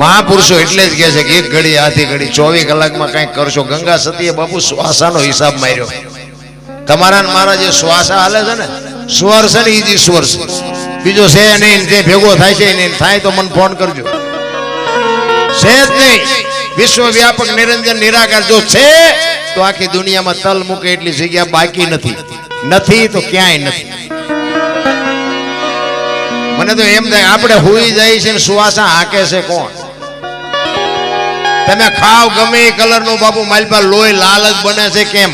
મહાપુરુષો એટલે જ કહે છે કે એક ઘડી, આધી ઘડી, ચોવીસ કલાકમાં કંઈક કરશો. ગંગા સતીએ બાપુ શ્વાસાનો હિસાબ માર્યો. તમારા મારા જે શ્વાસા હાલે છે ને, સ્વર છે ને ઈજી જ ઈશ્વર છે. બીજો છે નહીં, જે ભેગો થાય છે નહીં, થાય તો મને ફોન કરજો. છે જ નહીં. વિશ્વવ્યાપક નિરંજન નિરાકાર જો છે, તો આખી દુનિયામાં તલ મૂકે એટલી જગ્યા બાકી નથી. નથી તો ક્યાંય નથી. મને તો એમ થાય, આપણે હુઈ જાય છે ને સુવાસા હાકે છે કોણ? તમે ખાવ ગમે એ કલરનું બાપુ માલપા લોહી લાલ જ બને છે, કેમ?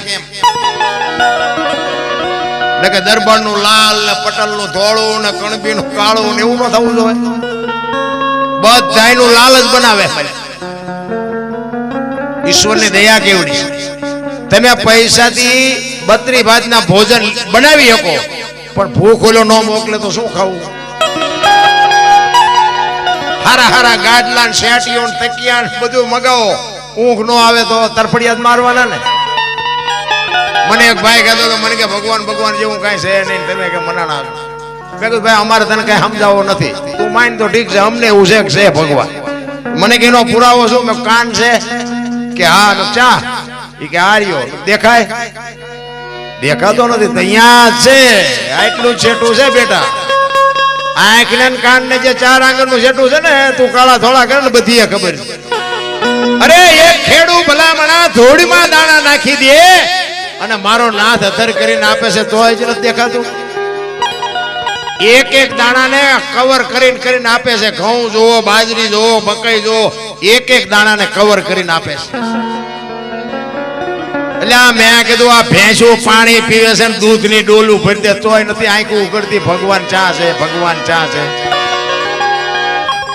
એટલે કે દરબારનું લાલ ને પટલનું ધોળું ને કણબી નું કાળું ને એવું ન થવું જોઈએ. બધાયનું લાલ જ બનાવે. ઈશ્વરની દયા કેવડી. તમે પૈસાથી બત્રી ભાતના ભોજન બનાવી શકો, પણ ભૂખ ઓલો ન મોકલે તો શું ખાવું? હારા હારા ગાડલા શેટીઓ તકિયા બધું મગાવો. ઊંઘ નો આવે તો તરફડિયા મારવાના ને. મને એક ભાઈ કહેતો હતો, મને કે ભગવાન ભગવાન જેવું કાંઈ છે નહીં. તમે કે મનાણા મેં કીધું, ભાઈ, અમારે તને કઈ સમજાવો નથી. તું માન તો ઠીક છે, અમને એવું છે છે ભગવાન. મને કે, એનો પુરાવો શું? મેં કાન છે. કે, હા ચા. એ કે, આ રહ્યો. દેખાય? દેખાતો નથી. તો અહીંયા છે. આટલું છેટું છે બેટા. આંખ ને કાન ને જે ચાર આંગણનું જેટું છે ને, તું કાળા થોડા કરે ને બધી ખબર અરે એક ખેડૂ ભલામણા ધૂળમાં દાણા નાખી દે અને મારો નાથ અધર કરીને આપે છે, તોય જ નથી દેખાતું. એક એક દાણાને કવર કરીને કરીને આપે છે, ઘઉં જોવો બાજરી જોવો મકાઈ જોવો એક એક દાણાને કવર કરીને આપે છે. એટલે આ મેં કીધું, આ ભેંસું પાણી પીવે છે ને દૂધની ડોલું ભરી દે, તોય નથી આંખું ઉગડતી ભગવાન ચા છે, ભગવાન ચા છે.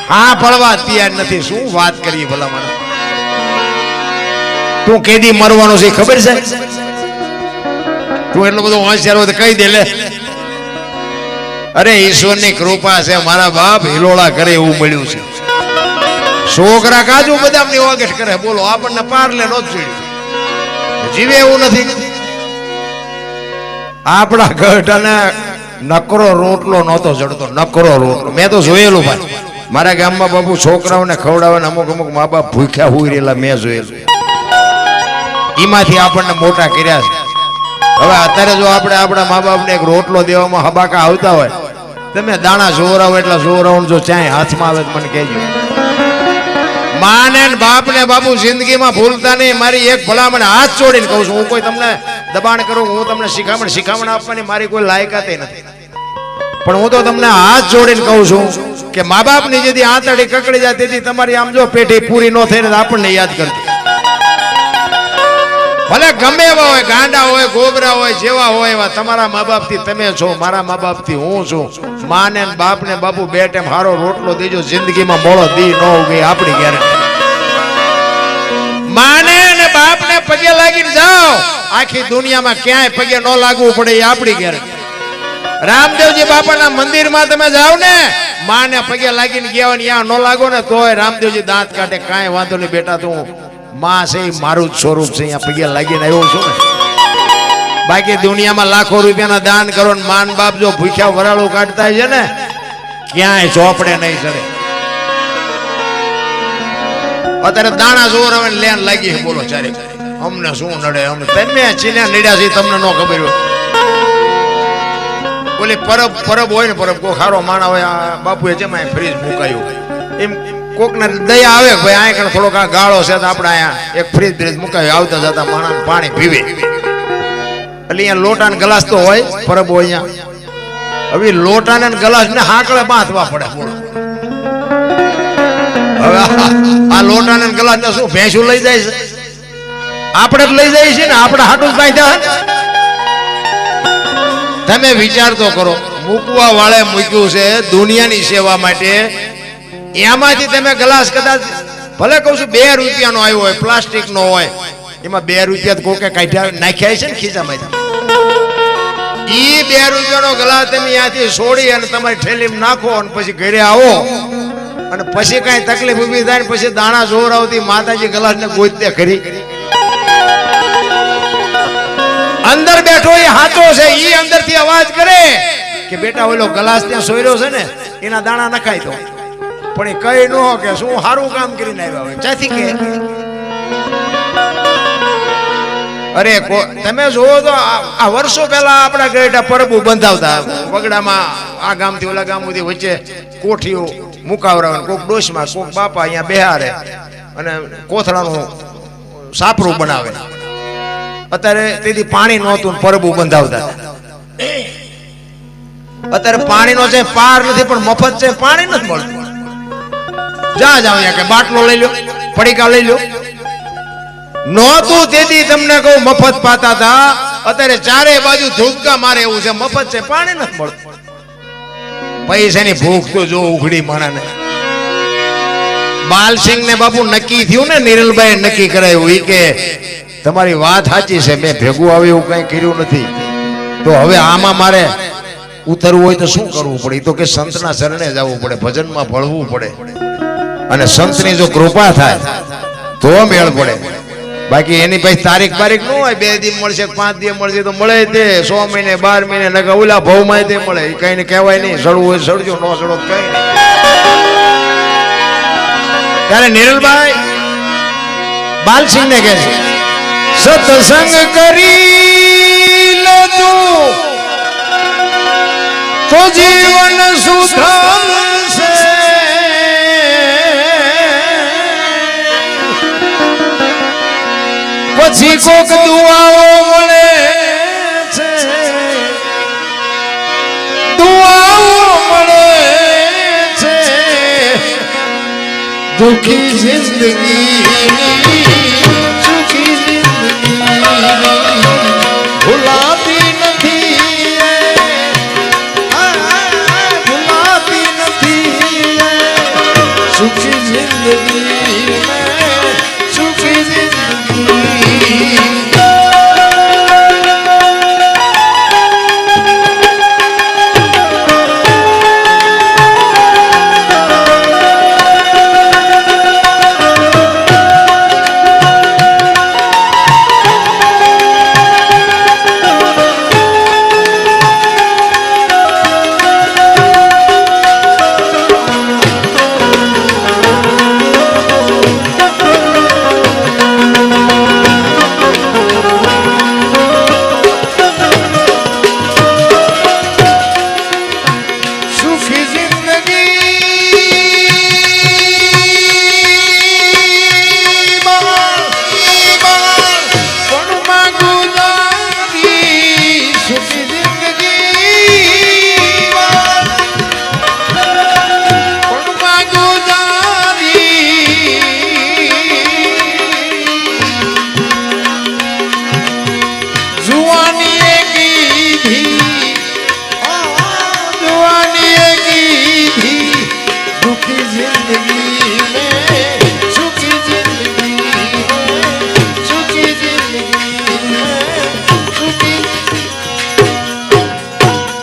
હા પડવા તૈયાર નથી. શું વાત કરી ભલા મને તું કેદી મરવાનો છે, ખબર છે? તું એટલો બધો હોશિયાર હોય તો કહી દે, લે. અરે, ઈશ્વરની કૃપા છે, મારા બાપ હિલોળા કરે એવું મળ્યું છે. છોકરા કાજુ બદામની ઓગસ્ટ કરે, બોલો, આપણને પારલે નો જ જોયું જીવે એવું નથી. આપણા ગઢને નકરો રોટલો નહોતો જડતો, નકરો રોટલો. મેં તો જોયેલું ભાઈ. મારા ગામમાં બાપુ છોકરાઓને ખવડાવવાને અમુક અમુક મા બાપ ભૂખ્યા હોઈ રહેલા મેં જોયેલું. એમાંથી આપણને મોટા કર્યા છે. હવે અત્યારે જો આપણે આપણા મા બાપને એક રોટલો દેવામાં હબાકા આવતા હોય, તમે દાણા જોરાવો એટલા જોરાવો જો ચાય હાથમાં આવે તો મને કહેજો. માને ને બાપને બાપુ જિંદગીમાં ભૂલતા નહીં. મારી એક ભલામણ હાથ જોડીને કહું છું, હું કોઈ તમને દબાણ કરું, હું તમને શિખામણ શિખામણ આપવાની મારી કોઈ લાયકાત નથી. પણ હું તો તમને હાથ જોડીને કહું છું કે મા બાપની જેથી આંતળી કકડી જાય, તેથી તમારી આમ જો પેઢી પૂરી ન થઈને આપણને યાદ કરતી ભલે ગમે એવા હોય, ગાંડા હોય, ગોબરા હોય, જેવા હોય એવા, તમારા મા બાપથી તમે છો, મારા મા બાપથી હું છું. માને ને બાપને બાપુ બે ટાઈમ હારો રોટલો દેજો, જિંદગીમાં મોળો દી ન ઉગે આપણી ગેરંટી માને ને બાપને પગે લાગીને જાઓ. આખી દુનિયામાં ક્યાંય પગે ન લાગવું પડે એ આપણી ગેરંટી રામદેવજી બાપાના મંદિરમાં તમે જાઓ ને, માને પગે લાગીને ગયા ને ન લાગો ને, તોય રામદેવજી દાંત કાઢે, કાંઈ વાંધો નહીં બેટા તું. માં છે મારું જ સ્વરૂપ છે, અહીંયા પગે લાગીને આવ્યો છું ને. બાકી દુનિયામાં લાખો રૂપિયાના દાન કરો ને માન બાપ જો ભૂખ્યા વરાળું કાઢતા છે ને, ક્યાંય ચોપડે નહીં ચડે. અત્યારે દાણા જોર હવે લેન લાગી છે, બોલો ચારે. અમને શું નડે અમને તમે ચીન્યા નડ્યા છે તમને ન ખબર ઓલી પરબ પરબ હોય ને પરબ, કોઈ ખારો માણા હોય બાપુએ જેમાં ફ્રીજ મુકાયું. એમ કોકને દયા આવે ભાઈ આ કણ થોડોક આ ગાળો છે તો અહીંયા એક ફ્રીજ બ્રીજ મુકાવી આવતા જતા માણા પાણી પીવે. એટલે અહીંયા લોટા ને ગ્લાસ તો હોય પરબો અહીંયા હવે લોટા ને ગ્લાસ ને હાકળે બાંધવા પડે હવે આ- લોટા ને ગ્લાસ ને શું, ભેંસું લઈ જાય છે? આપણે જ લઈ જાય છે ને, આપણે હાટું બાંધ્યા. તમે વિચાર તો કરો, મૂકવા વાળે મૂક્યું છે દુનિયાની સેવા માટે એમાંથી તમે ગ્લાસ કદાચ, ભલે કહું છું બે રૂપિયાનો આવ્યો હોય પ્લાસ્ટિક નો હોય, એમાં બે રૂપિયા કોકે કાઢ્યા નાખ્યા છે ને ખીચામાં ઈ બે રૂપિયાનો ગ્લાસ તમે ત્યાંથી છોડી અને તમારી ઠેલીમાં નાખો અને પછી ઘરે આવો. અને પછી કઈ તકલીફ ઊભી થાય ને પછી દાણા જોર આવતી માતાજી ગ્લાસને ગોતતે કરી અંદર બેઠો એ હાચો છે, ઈ અંદરથી અવાજ કરે કે બેટા ઓલો ગ્લાસ ત્યાં સોયરો છે ને, એના દાણા નખાય તો. પણ એ કઈ ન કે શું સારું કામ કરીને આવ્યા હોય. ચાથી કે અરે તમે જોવો તો આ વર્ષો પહેલા આપણા ગયેટા પરબુ બંધાવતા વગડામાં આ ગામથી ઓલા ગામ સુધી વચ્ચે કોઠીઓ મુકાવરા કોક ડોશમાં, કોક બાપા અહીંયા બેહારે અને કોથળાનું સાપરું બનાવે. અત્યારે તેથી પાણી નહોતું પરબુ બંધાવતા. અત્યારે પાણીનો છે પાર નથી, પણ મફત છે, પાણી નથી મળતું. જા જાવ કે બાટલો લઈ લો પડીકા લઈ લો નહોતું તેથી તમને કહું, મફત પાતા હતા અત્યારે ચારે બાજુ ધૂપકા મારે એવું છે, મફત છે, પાણી નથી મળતું. પૈસાની ભૂખ તો જો ઉઘડી માણાને બાલસિંહ ને બાપુ નક્કી થયું ને નિરલભાઈ નક્કી કરાયું ઈ કે, તમારી વાત સાચી છે, મેં ભેગું આવે એવું કઈ કર્યું નથી. તો હવે આમાં મારે ઉતરવું હોય તો શું કરવું પડે? તો કે સંતના શરણે જવું પડે, ભજનમાં ભળવું પડે. અને સંતની જો કૃપા થાય, તો મેળ પડે. બાકી એની પછી તારીખ બારીખ ન હોય, બે દી મળશે, પાંચ દી મળશે, તો મળે તે. સો મહિને, બાર મહિને નકા ઓલા ભાવમાં તે મળે. એ કઈ ને કહેવાય નહીં સડવું હોય સડજો ન સડો કઈ ત્યારે નિરલભાઈ બાલસિંહ ને કહે સત્સંગ કરી લો તું તો જીવન સુધરશે પછી કોક દુઆઓ મળે છે. દુઆઓ મળે છે. દુખી જિંદગી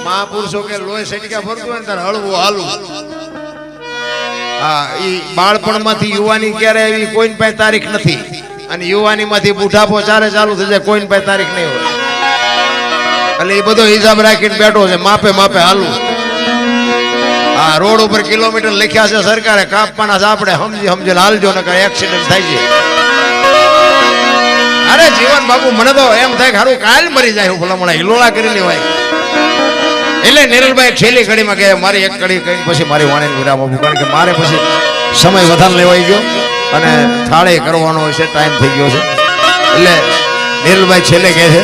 મહાપુરુષો કે લોહી સટકા ફરતું હોય ત્યારે હળવું હાલવું હા, ઈ બાળપણમાંથી યુવાની ક્યારે એવી કોઈની પાસે તારીખ નથી. અને યુવાનીમાંથી બુઢાપો ચારે ચાલુ થઈ જાય, કોઈની પાસે તારીખ નહીં હોય. એટલે એ બધો હિસાબ રાખીને બેઠો છે, માપે માપે હાલું. આ રોડ ઉપર કિલોમીટર લખ્યા છે, સરકારે કાપવાના છે, આપણે સમજી સમજીને હાલજો ને નકર એક્સિડન્ટ થાય છે. અરે જીવન બાબુ મને તો એમ થાય કે હારું કાલ મરી જાય હું ભલામણા, હિલોળા કરી લેવાય. એટલે નિરલભાઈ છેલ્લી કડીમાં કહે, મારી એક કડી કઈ, પછી મારી વાણીને વિરામ આપું. કારણ કે મારે પછી સમય વધારે લેવાઈ ગયો અને થાળે કરવાનો હોય છે, ટાઈમ થઈ ગયો છે. એટલે નિરલભાઈ છેલ્લે કહે છે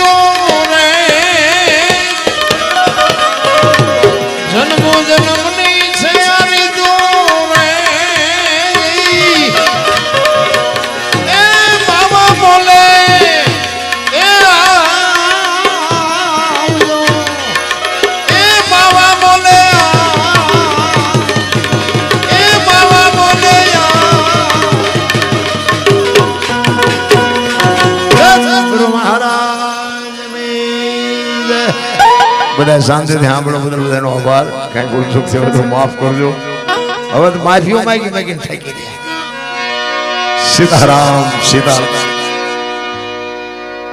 Eduardo. બધા શાંતિથી સાંભળો બદલ બધાનો આભાર. કાંઈ ભૂલ ચૂક થયો તો માફ કરજો. હવે તો માફીઓ માગી, માગીને થાકી ગયા. સીતારામ સીતારામ.